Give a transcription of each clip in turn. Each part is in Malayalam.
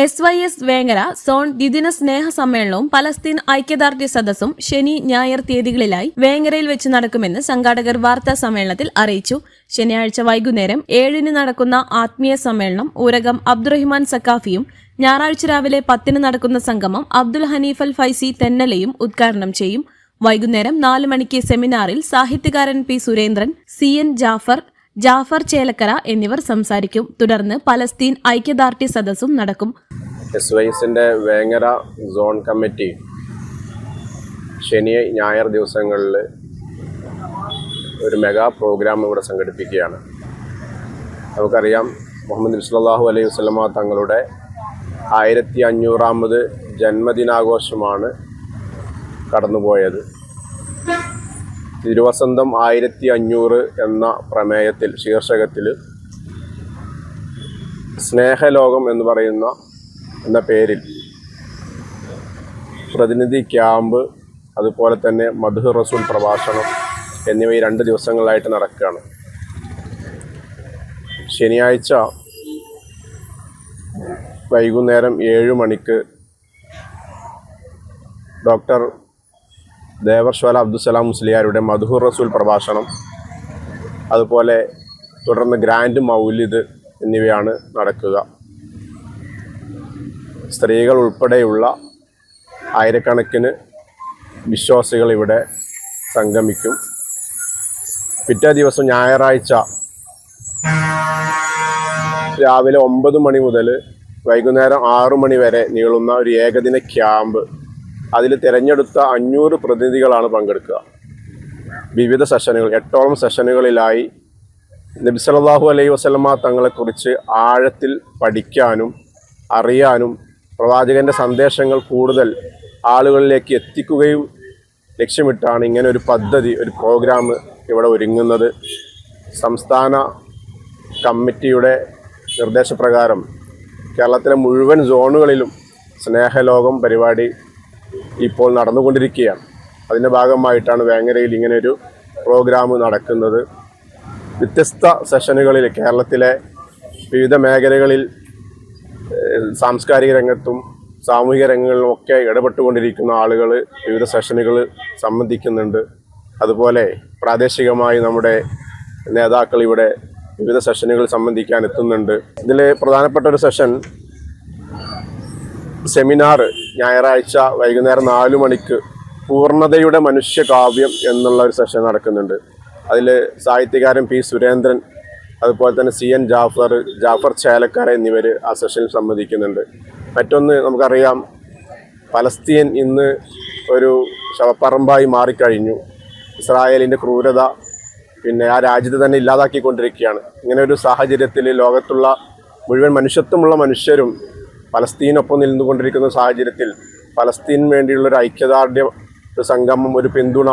S Y S Vengara zone ദ്വിദിന സ്നേഹ സമ്മേളനവും പലസ്തീൻ ഐക്യദാർഢ്യ സദസ്സും ശനി ഞായർ തീയതികളിലായി വേങ്ങരയിൽ വെച്ച് നടക്കുമെന്ന് സംഘാടകർ വാർത്താ സമ്മേളനത്തിൽ അറിയിച്ചു. ശനിയാഴ്ച വൈകുന്നേരം ഏഴിന് നടക്കുന്ന ആത്മീയ സമ്മേളനം ഊരകം അബ്ദുറഹിമാൻ സക്കാഫിയും ഞായറാഴ്ച രാവിലെ പത്തിന് നടക്കുന്ന സംഗമം അബ്ദുൽ ഹനീഫൽ ഫൈസി തെന്നലയും ഉദ്ഘാടനം ചെയ്യും. വൈകുന്നേരം നാല് മണിക്ക് സെമിനാറിൽ സാഹിത്യകാരൻ P Surendran C N Jafar Jafar Chelakkara എന്നിവർ സംസാരിക്കും. തുടർന്ന് പലസ്തീൻ ഐക്യദാർഢ്യ സദസ്സും നടക്കും. എസ് വൈസിന്റെ വേങ്ങര സോൺ കമ്മിറ്റി ശനി ഞായർ ദിവസങ്ങളിൽ ഒരു മെഗാ പ്രോഗ്രാം ഇവിടെ സംഘടിപ്പിക്കുകയാണ്. നമുക്കറിയാം മുഹമ്മദ് സല്ലല്ലാഹു അലൈഹി വസ്ലമ തങ്ങളുടെ ആയിരത്തി അഞ്ഞൂറാമത് ജന്മദിനാഘോഷമാണ് കടന്നുപോയത്. തിരുവസന്തം ആയിരത്തി അഞ്ഞൂറ് എന്ന പ്രമേയത്തിൽ ശീർഷകത്തിൽ സ്നേഹലോകം എന്ന് പറയുന്ന എന്ന പേരിൽ പ്രതിനിധി ക്യാമ്പ് അതുപോലെ തന്നെ മധു റസൂൽ പ്രഭാഷണം എന്നിവ ഈ രണ്ട് ദിവസങ്ങളായിട്ട് നടക്കുകയാണ്. ശനിയാഴ്ച വൈകുന്നേരം ഏഴ് മണിക്ക് ഡോക്ടർ ദേവർശ്വല അബ്ദുസലാം മുസ്ലിയാരുടെ മധുഹുർ റസൂൽ പ്രഭാഷണം അതുപോലെ തുടർന്ന് ഗ്രാൻഡ് മൗലിദ് എന്നിവയാണ് നടക്കുക. സ്ത്രീകൾ ഉൾപ്പെടെയുള്ള ആയിരക്കണക്കിന് വിശ്വാസികൾ ഇവിടെ സംഗമിക്കും. പിറ്റേ ദിവസം ഞായറാഴ്ച രാവിലെ ഒമ്പത് മണി മുതൽ വൈകുന്നേരം ആറു മണി വരെ നീളുന്ന ഒരു ഏകദിന ക്യാമ്പ് അതിൽ തിരഞ്ഞെടുത്ത അഞ്ഞൂറ് പ്രതിനിധികളാണ് പങ്കെടുക്കുക. വിവിധ സെഷനുകൾ എട്ടോളം സെഷനുകളിലായി നബി സല്ലല്ലാഹു അലൈഹി വസല്ലമ തങ്ങളെക്കുറിച്ച് ആഴത്തിൽ പഠിക്കാനും അറിയാനും പ്രവാചകന്റെ സന്ദേശങ്ങൾ കൂടുതൽ ആളുകളിലേക്ക് എത്തിക്കുകയും ലക്ഷ്യമിട്ടാണ് ഇങ്ങനെ ഒരു പദ്ധതി ഒരു പ്രോഗ്രാം ഇവിടെ ഒരുങ്ങുന്നത്. സംസ്ഥാന കമ്മിറ്റിയുടെ നിർദ്ദേശപ്രകാരം കേരളത്തിലെ മുഴുവൻ സോണുകളിലും സ്നേഹലോകം പരിപാടി ഇപ്പോൾ നടന്നുകൊണ്ടിരിക്കുകയാണ്. അതിന്റെ ഭാഗമായിട്ടാണ് വേങ്ങരയിൽ ഇങ്ങനെയൊരു പ്രോഗ്രാം നടക്കുന്നത്. വ്യത്യസ്ത സെഷനുകളിൽ കേരളത്തിലെ വിവിധ മേഖലകളിൽ സാംസ്കാരിക രംഗത്തും സാമൂഹിക രംഗങ്ങളിലും ഒക്കെ ഇടപെട്ടുകൊണ്ടിരിക്കുന്ന ആളുകൾ വിവിധ സെഷനുകൾ സംബന്ധിക്കുന്നുണ്ട്. അതുപോലെ പ്രാദേശികമായി നമ്മുടെ നേതാക്കൾ ഇവിടെ വിവിധ സെഷനുകൾ സംബന്ധിക്കാൻ എത്തുന്നുണ്ട്. ഇതിൽ പ്രധാനപ്പെട്ട ഒരു സെഷൻ സെമിനാർ ഞായറാഴ്ച വൈകുന്നേരം നാലു മണിക്ക് പൂർണതയുടെ മനുഷ്യകാവ്യം എന്നുള്ള ഒരു സെഷൻ നടക്കുന്നുണ്ട്. അതിൽ സാഹിത്യകാരൻ പി സുരേന്ദ്രൻ അതുപോലെ തന്നെ സി എൻ ജാഫർ ജാഫർ ചേലക്കാർ എന്നിവർ ആ സെഷനിൽ സംബന്ധിക്കുന്നുണ്ട്. മറ്റൊന്ന് നമുക്കറിയാം പലസ്തീൻ ഇന്ന് ഒരു ശവപ്പറമ്പായി മാറിക്കഴിഞ്ഞു. ഇസ്രായേലിന്റെ ക്രൂരത പിന്നെ ആ രാജ്യത്തെ തന്നെ ഇല്ലാതാക്കിക്കൊണ്ടിരിക്കുകയാണ്. ഇങ്ങനെ ഒരു സാഹചര്യത്തിൽ ലോകത്തുള്ള മുഴുവൻ മനുഷ്യത്വമുള്ള മനുഷ്യരും പലസ്തീനൊപ്പം നിന്നുകൊണ്ടിരിക്കുന്ന സാഹചര്യത്തിൽ പലസ്തീൻ വേണ്ടിയുള്ള ഒരു ഐക്യദാർഢ്യ സംഗമം ഒരു പിന്തുണ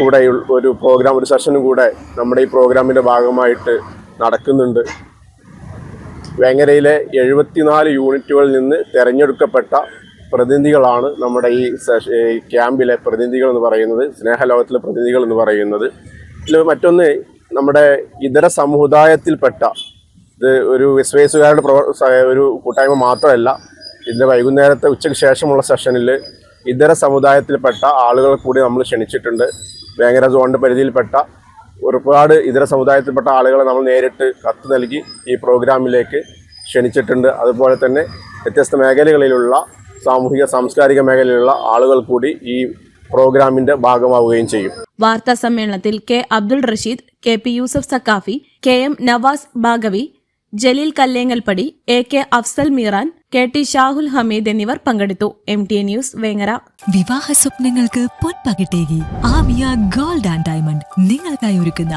കൂടെ ഒരു പ്രോഗ്രാം ഒരു സെഷനും കൂടെ നമ്മുടെ ഈ പ്രോഗ്രാമിന്റെ ഭാഗമായിട്ട് നടക്കുന്നുണ്ട്. വേങ്ങരയിലെ എഴുപത്തിനാല് യൂണിറ്റുകളിൽ നിന്ന് തിരഞ്ഞെടുക്കപ്പെട്ട പ്രതിനിധികളാണ് നമ്മുടെ ഈ ക്യാമ്പിലെ പ്രതിനിധികൾ എന്ന് പറയുന്നത് സ്നേഹലോകത്തിലെ പ്രതിനിധികൾ എന്ന് പറയുന്നത്. ഇതിൽ മറ്റൊന്ന് നമ്മുടെ ഇതര സമുദായത്തിൽപ്പെട്ട ഇത് ഒരു വിശ്വേസുകാരുടെ പ്രവർ ഒരു കൂട്ടായ്മ മാത്രമല്ല ഇന്ന് വൈകുന്നേരത്തെ ഉച്ചയ്ക്ക് ശേഷമുള്ള സെഷനിൽ ഇതര സമുദായത്തിൽപ്പെട്ട ആളുകളെ കൂടി നമ്മൾ ക്ഷണിച്ചിട്ടുണ്ട്. വേങ്ങര സോണിന്റെ പരിധിയിൽപ്പെട്ട ഒരുപാട് ഇതര സമുദായത്തിൽപ്പെട്ട ആളുകളെ നമ്മൾ നേരിട്ട് കത്ത് നൽകി ഈ പ്രോഗ്രാമിലേക്ക് ക്ഷണിച്ചിട്ടുണ്ട്. അതുപോലെ തന്നെ വ്യത്യസ്ത മേഖലകളിലുള്ള സാമൂഹിക സാംസ്കാരിക മേഖലയിലുള്ള ആളുകൾ കൂടി ഈ പ്രോഗ്രാമിന്റെ ഭാഗമാവുകയും ചെയ്യും. വാർത്താ സമ്മേളനത്തിൽ K Abdul Rasheed K P Yusuf Saqafi K M Navas Baqavi Jaleel Kallengalpadi A K Afsal Meeran K T Shahul Hameed എന്നിവർ പങ്കെടുത്തു. M T A news Vengara. വിവാഹ സ്വപ്നങ്ങൾക്ക് പൊൻപകിട്ടേകി ആമിയ ഗോൾഡ് ആൻഡ് ഡയമണ്ട് നിങ്ങൾക്കായി ഒരുക്കുന്ന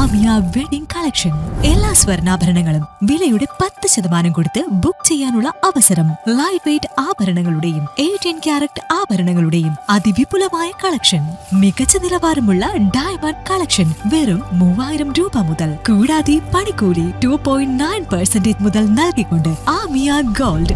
ആമിയ വെഡിംഗ് കളക്ഷൻ. എല്ലാ സ്വർണാഭരണങ്ങളും വിലയുടെ പത്ത് ശതമാനം കൊടുത്ത് ബുക്ക് ചെയ്യാനുള്ള അവസരം. ലൈറ്റ് വെയിറ്റ് ആഭരണങ്ങളുടെയും എയ്റ്റീൻ ക്യാരറ്റ് ആഭരണങ്ങളുടെയും അതിവിപുലമായ കളക്ഷൻ. മികച്ച നിലവാരമുള്ള ഡയമണ്ട് കളക്ഷൻ വെറും മൂവായിരം രൂപ മുതൽ. കൂടാതെ പണിക്കൂലി ടു പോയിന്റ് നയൻ പെർസെന്റേജ് മുതൽ നൽകിക്കൊണ്ട് ആമിയ ഗോൾഡ്